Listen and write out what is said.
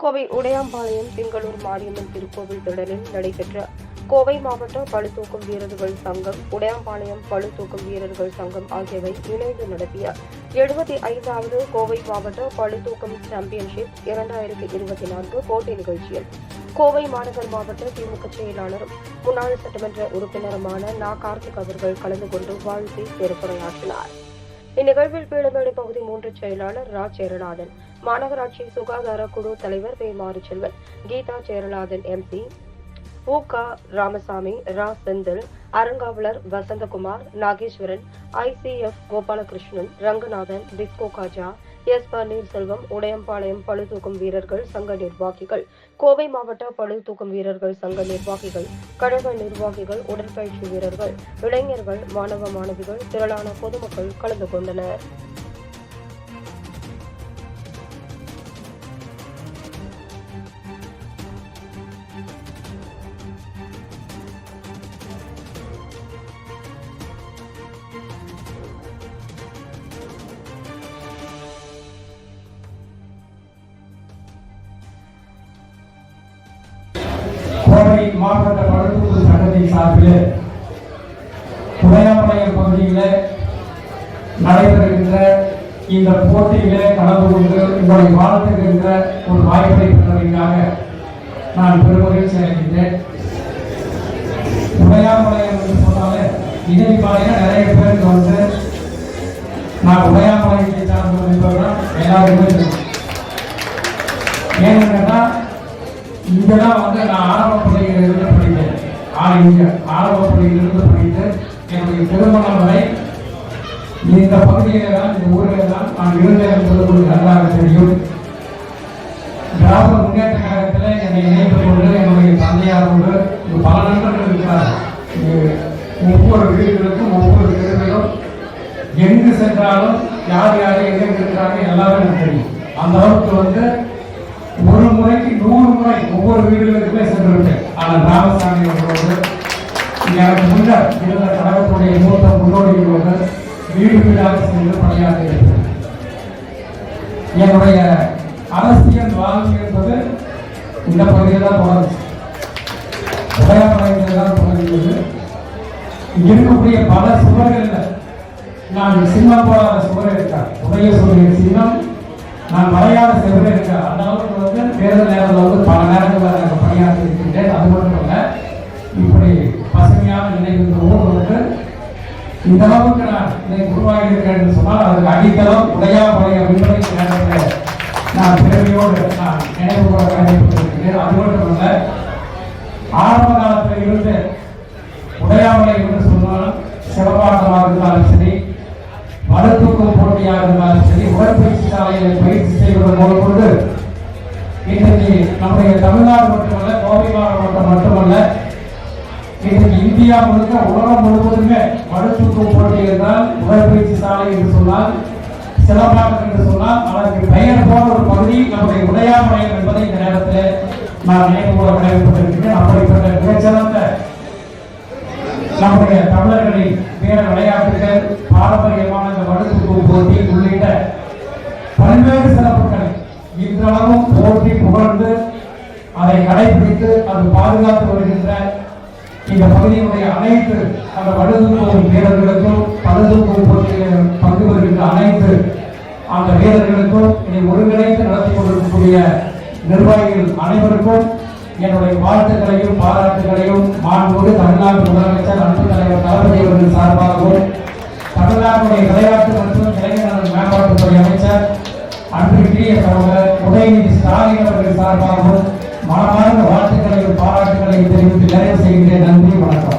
கோவை உடையாம்பாளையம் திங்களூர் மாரியம்மன் திருக்கோவில் திடலில் நடைபெற்ற கோவை மாவட்ட பழுதூக்கும் வீரர்கள் சங்கம் உடையாம்பாளையம் பழுதூக்கும் வீரர்கள் சங்கம் ஆகியவை இணைந்து நடத்திய எழுபத்தி ஐந்தாவது கோவை மாவட்ட பளுதூக்கும் சாம்பியன்ஷிப் இரண்டாயிரத்தி இருபத்தி நான்கு போட்டி நிகழ்ச்சியில் கோவை மாநகர் மாவட்ட திமுக செயலாளரும் முன்னாள் சட்டமன்ற உறுப்பினருமான நா. கார்த்திக் அவர்கள் கலந்து கொண்டு வாழ்த்தி சிறப்புரையாற்றினார் இந்நிகழ்வில் பீளமேடு பகுதி மூன்று செயலாளர் ரா. சேரநாதன் மாநகராட்சி சுகாதார குழு தலைவர் வே. மாரிச்செல்வன் கீதா சேரநாதன் எம்பி ஊகா ராமசாமி ரா. செந்தில் அறங்காவலர் Vasanthakumar Nageswaran ICF Gopalakrishnan Ranganathan disco Kaja S. Panneerselvam Udayampalayam பழுதூக்கும் வீரர்கள் சங்க நிர்வாகிகள் கோவை மாவட்ட பழுதூக்கும் வீரர்கள் சங்க நிர்வாகிகள் கழக நிர்வாகிகள் உடற்பயிற்சி வீரர்கள் இளைஞர்கள் மாணவ மாணவிகள் திரளான பொதுமக்கள் கலந்து கொண்டனர். மாவட்ட பழுத்தூர் சங்கத்தின் சார்பில் உடையாமலையம் பகுதியில் நடைபெறுகின்ற இந்த போட்டியிலே கலந்து கொண்டு உங்களை வாழ்த்துகின்ற ஒரு வாய்ப்பை பெற்றதற்காக நான் பெருமகிழ்ச்சி அடைகின்றேன். உடையாமலையம் என்று சொன்னாலே இதை பாருங்க நிறைய பேருக்கு வந்து நான் உடையாமலையத்தை சார்ந்தவர் என்பதுதான் எல்லாருமே ஏன்னு கேட்டால் இங்கெல்லாம் வந்து நான் ஆரம்ப பள்ளியில் படித்தேன். ஆனா இங்க ஆரம்ப பள்ளியிலிருந்து படித்து என்னுடைய திருமணம் வரை இந்த பகுதியில தான் இந்த ஊரில் தான் நான் இருந்தேன் என்பது உங்களுக்கு நன்றாக தெரியும். திராவிட முன்னேற்ற கழகத்தில் என்னை இணைத்து கொண்டு என்னுடைய தந்தையாரோடு இங்கு பல நண்பர்கள் இருக்கிறார் ஒவ்வொரு வீடுகளுக்கும் ஒவ்வொரு தெருவிலும் எங்கு சென்றாலும் யார் யார் எங்க இருக்கிறாங்க எல்லாரும் எனக்கு தெரியும். அந்த அளவுக்கு வந்து ஒரு முறைக்கு நூறு முறை ஒவ்வொரு வீடுகளுக்குமே சென்றிருப்பேன் ஆனால் ராமசாமி அவர்களோடு எனக்கு முன்னர் இருந்த கழகத்துடைய மூத்த முன்னோடிகளோடு வீடு வீடாக சென்று பணியாற்றி என்னுடைய அரசியல் வாழ்க்கை என்பது இந்த பகுதியில் தான் தொடர்ந்து உதயமலையில் தான் தொடங்குகிறது. இருக்கக்கூடிய பல சுவர்களில் நான் சின்னம் போடாத சுவர் இருக்கார். உதய சூரியன் சின்னம் நான் மலையாள சுவர் இருக்க அதாவது அளவுக்கு வந்து தேர்தல் நேரத்தில் வந்து பல நேரங்களில் நாங்கள் பணியாற்றி இருக்கின்றேன். அது மட்டும் இல்லை இப்படி பசுமையான நினைவு இந்த இந்த அளவுக்கு நான் இதை உருவாகி இருக்கிறேன் சொன்னால் அதுக்கு அடித்தளம் உடையாமலை விண்வெளி நேரத்தில் நான் பெருமையோடு நான் நினைவு கூட கடமைப்பட்டிருக்கிறேன். அது மட்டும் இல்லை ஆரம்ப காலத்தில் இருந்து உடையாமலை என்று சொன்னாலும் சிவபாட்டமாக இருந்தாலும் சரி மருத்துவ போட்டியாக இருந்தாலும் சரி உடற்பயிற்சி சாலையில் பயிற்சி செய்வதன் மூலம் கொண்டு இன்றைக்கு நம்முடைய தமிழ்நாடு மட்டுமல்ல கோவை மாவட்டம் மட்டுமல்ல இன்றைக்கு இந்தியா முழுக்க உலகம் முழுவதுமே மருத்துவ போட்டி என்றால் உடற்பயிற்சி சாலை என்று சொன்னால் சிலம்பாட்டம் என்று சொன்னால் அதற்கு பெயர் போன ஒரு பகுதி நம்முடைய உடையாமலையம் என்பதை இந்த நேரத்தில் நான் நினைவுபூர்வ கடைபிடித்திருக்கிறேன் அப்படிப்பட்ட மிகச்சிறந்த நம்முடைய தமிழர்களின் வீர விளையாட்டுகள் பாரம்பரியமான இந்த மருத்துவ கடைபிடித்து அது பாதுகாத்து வருகின்ற இந்த பகுதியினுடைய அனைத்து அந்த வடுதூக்கும் வீரர்களுக்கும் பழுதூக்கும் போட்டியில் பங்கு வருகின்ற அனைத்து அந்த வீரர்களுக்கும் இதை ஒருங்கிணைத்து நடத்தி கொண்டிருக்கக்கூடிய நிர்வாகிகள் அனைவருக்கும் என்னுடைய வாழ்த்துக்களையும் பாராட்டுகளையும் மாண்போடு தமிழ்நாடு முதலமைச்சர் அன்பு தலைவர் தளபதி அவர்கள் சார்பாகவும் தமிழ்நாட்டுடைய விளையாட்டு மற்றும் இளைஞர் மேம்பாட்டுத்துறை அமைச்சர் அன்பு கிரிய சகோதரர் உதயநிதி ஸ்டாலின் அவர்கள் சார்பாகவும் மனமார்ந்த வாழ்த்துக்களையும் பாராட்டுகளையும் தெரிவித்து நிறைவு செய்கின்றேன். நன்றி வணக்கம்.